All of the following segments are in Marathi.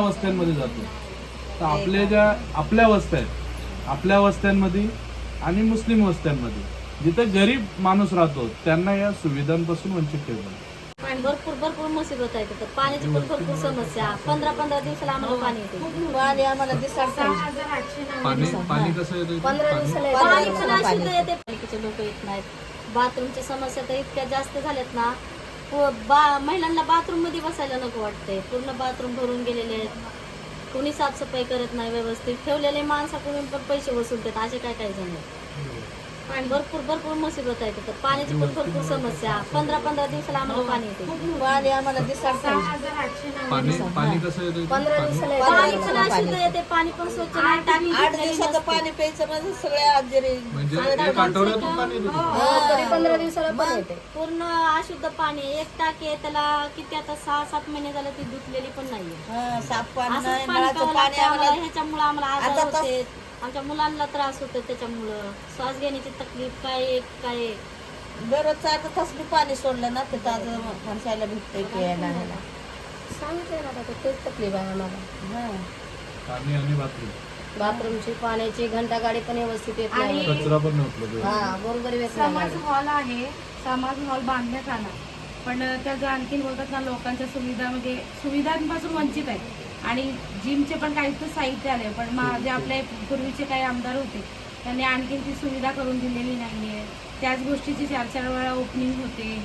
वस्त्यांमध्ये जातो तर आपल्या ज्या आपल्या वस्त्या आहेत आपल्या वस्त्यांमध्ये आणि मुस्लिम वस्त्यांमध्ये जिथे गरीब माणूस राहतो त्यांना या सुविधांपासून वंचित ठेवलं पाणी भरपूर भरपूर मुसीबत आहे तिथं पाण्याची पण भरपूर समस्या पंधरा पंधरा दिवसाला आम्हाला पाणी येते पाणी आम्हाला दिसाड पाणी पाणी कसं येतं पंधरा दिवसाला पाणी येतं पण अशुद्ध. येते पालिकेचे लोक येत नाहीत बाथरूमच्या समस्या तर इतक्या जास्त झाल्यात ना बा महिलांना बाथरूममध्ये बसायला नको वाटतंय. पूर्ण बाथरूम भरून गेलेले आहेत. कोणी साफसफाई करत नाही व्यवस्थित. ठेवलेले माणसाकडून पण पैसे वसूलतात असे काय काय झाले पाणी भरपूर भरपूर मुसीबत आहे तिथं. पाण्याची पण भरपूर समस्या. पंधरा पंधरा दिवसाला आम्हाला पाणी येते पाणी आम्हाला दिसाड पाणी पाणी कसं येतं पंधरा दिवसाला पाणी येतं पण अशुद्ध पाणी. येते पाणी पण स्वच्छ नाही. टाकी आठ दिवसाचं. पाणी प्यायचं म्हणजे सगळे आजारी. म्हणजे हा, तरी पंधरा दिवसाला पण येते पूर्ण अशुद्ध पाणी. एक टाकी आहे. त्याला किती आता सहा सात महिने झाले ती धुतलेली पण नाहीये. हा, साफ पाणी ह्याच्यामुळे आम्हाला आजार होते. आमच्या मुलांना त्रास होतो त्याच्यामुळं. श्वास घेण्याची तकलीफ काय काय आहे. दररोजचं आता तसली पाणी सोडलं ना ते ताजं माणसाला भेटतंय प्यायला ह्याला. सांगितलं ना आता तेच तकलीफ आहे आम्हाला. हा. पाणी आणि बाथरूम. बाथरूमची पाण्याची घंटा गाडी पण व्यवस्थित येत नाही. कचरा पण नव्हतं हा बरोबर येत समाज गाडी. हॉल आहे. समाज हॉल बांधण्यात आला. पण त्याचं आणखीन बोलतात ना लोकांच्या सुविधा म्हणजे सुविधांपासून वंचित आहे आणि जिमचे पण काही तर साहित्य आले पण मा- जे आपले पूर्वीचे काही आमदार होते त्यांनी आणखीन ती सुविधा करून दिलेली नाहीये. त्याच गोष्टीची चार चार वेळा ओपनिंग होते.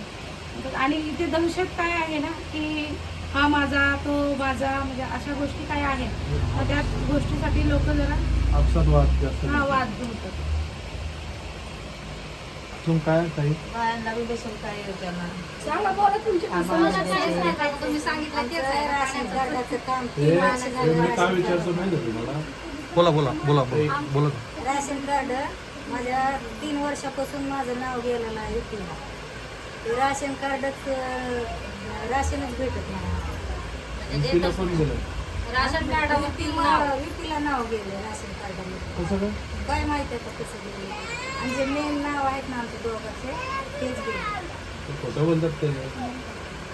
आणि इथे दहशत काय आहे ना की हा माझा तो माझा म्हणजे अशा गोष्टी काय आहेत. त्या गोष्टीसाठी लोक जरा हा वाद होतात. अजून काय काही? बायांना बी बसून काय योजना सांगा बोला तुमची हे हे मी काय विचारतो माहिती आहे तुम्हाला? बोला बोला बोला बोला बोला. राशन कार्ड माझ्या तीन वर्षापासून माझं नाव गेलेलं आहे युपीला ते राशन कार्डच अं, राशनच भेटत पण गेलं. राशन कार्डावर तीन नाव. युपीला नाव गेलं राशन कार्डामध्ये काय? काय माहीत आहे का कसं गेलं? आणि जे मेन नाव आहेत ना आमच्या दोघांचे तेच गेले. ते खोटं बोलतात ते.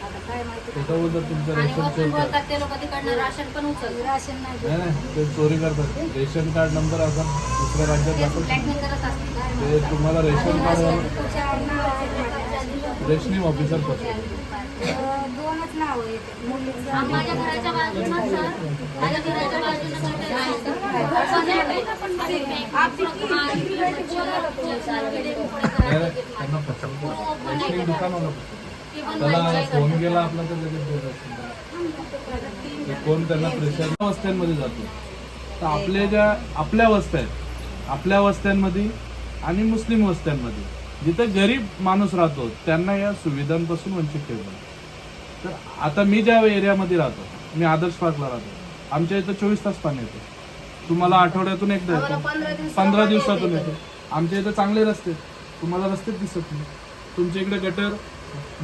आता काय माहिती खोटं बोलतात तुमचं आणि रेशन बोलतात ते लोक तिकडनं राशन पण उचल राशन नाही नाही नाही ते चोरी करतात. रेशन कार्ड नंबर असा दुसऱ्या राज्यात दाखवतो. ब्लॅकमेल करत असतात ते तुम्हाला रेशन कार्ड नाव रेशनिंग ऑफिसरपासून. अं, नाव माझ्या घराच्या बाजूला सर माझ्या घराच्या त्यांना फसवतो रेशनिंग दुकानाला त्याला फोन गेला आपला तर लगेच देत असतील. ते कोण त्यांना प्रेशर वस्त्यांमध्ये जातो तर आपल्या ज्या आपल्या वस्त्या आहेत आपल्या वस्त्यांमध्ये आणि मुस्लिम वस्त्यांमध्ये जिथे गरीब माणूस राहतो त्यांना या सुविधांपासून वंचित ठेवलं तर आता मी ज्या एरियामध्ये राहतो मी आदर्श पार्कला राहतो. आमच्या इथं चोवीस तास पाणी येतं. तुम्हाला आठवड्यातून एकदा येतं. पंधरा दिवसातून येते. आमच्या इथं चांगले रस्ते आहेत. तुम्हाला रस्तेच दिसत नाही. तुमच्या इकडे गटर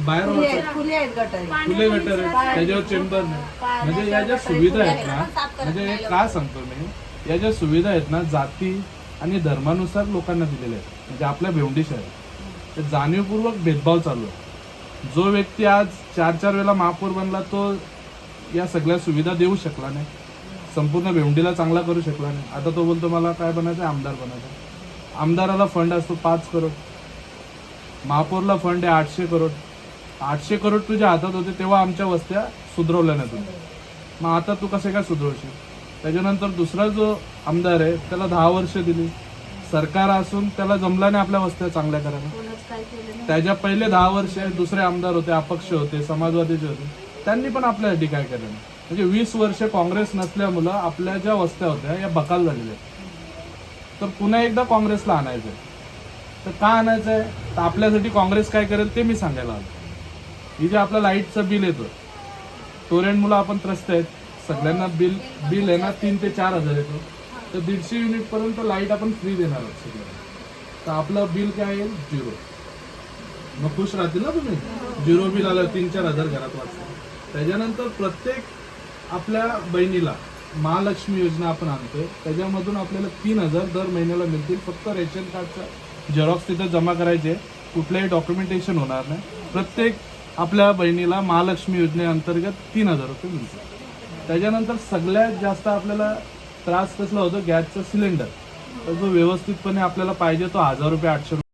बाहेर खुले गटारी. खुले गटर आहेत. त्याच्यावर चेंबर नाही. म्हणजे या ज्या सुविधा आहेत ना म्हणजे का सांगतो मी? या ज्या सुविधा आहेत ना जाती आणि धर्मानुसार लोकांना दिलेल्या आहेत. म्हणजे आपल्या भेवंडी शहरात ते जाणीवपूर्वक भेदभाव चालू आहे. जो व्यक्ती आज चार चार वेळेला महापौर बनला तो या सगळ्या सुविधा देऊ शकला नाही. संपूर्ण भेवंडीला चांगला करू शकला नाही. आता तो बोलतो मला काय बनायचं आहे आमदार बनायचं आमदाराला फंड असतो पाच करोड महापौरला फंड आहे आठशे करोड आठशे करोड तुझ्या हातात होते तेव्हा आमच्या वस्त्या सुधरवल्या नाही तुम्ही मग आता तू कसे काय सुधरवशील? त्याच्यानंतर दुसरा जो आमदार आहे त्याला दहा वर्ष दिली. सरकार असून त्याला जमला नाही आपल्या वस्त्या चांगल्या करायला. त्याच्या पहिले दहा वर्ष दुसरे आमदार होते अपक्ष होते समाजवादीचे होते. त्यांनी पण आपल्यासाठी काय केलं म्हणजे वीस वर्ष काँग्रेस नसल्यामुळं आपल्या ज्या वस्त्या होत्या या बकाल झालेल्या तर पुन्हा एकदा काँग्रेसला आणायचंय. तर का आणायचंय? तर आपल्यासाठी काँग्रेस काय करेल ते मी सांगायला आलो. ही जे आपलं लाईटचं बिल येतं टोरेंट मुलं आपण त्रस्त आहेत. सगळ्यांना बिल बिल आहे ना तीन ते चार हजार येतो. तर दीडशे युनिट पर्यंत लाइट आपण फ्री देणार आहोत सगळ्यांना. तर आपलं बिल काय येईल झिरो मग खुश राहतील ना तुम्ही? झिरो बिल आलं तीन चार हजार घरात वाचलं त्याच्यानंतर प्रत्येक आपल्या बहिणीला महालक्ष्मी योजना आपण आणतोय. त्याच्यामधून आपल्याला तीन हजार दर महिन्याला मिळतील. फक्त रेशन कार्डचा झेरॉक्स तिथं जमा करायचे कुठल्याही डॉक्युमेंटेशन होणार नाही. प्रत्येक आपल्या बहिणीला महालक्ष्मी योजनेअंतर्गत तीन हजार रुपये मिळतील. त्याच्यानंतर सगळ्यात जास्त आपल्याला त्रास कसला होतो? गॅसचा सिलेंडर. तर जो व्यवस्थितपणे आपल्याला पाहिजे तो हजार रुपये आठशे रुपये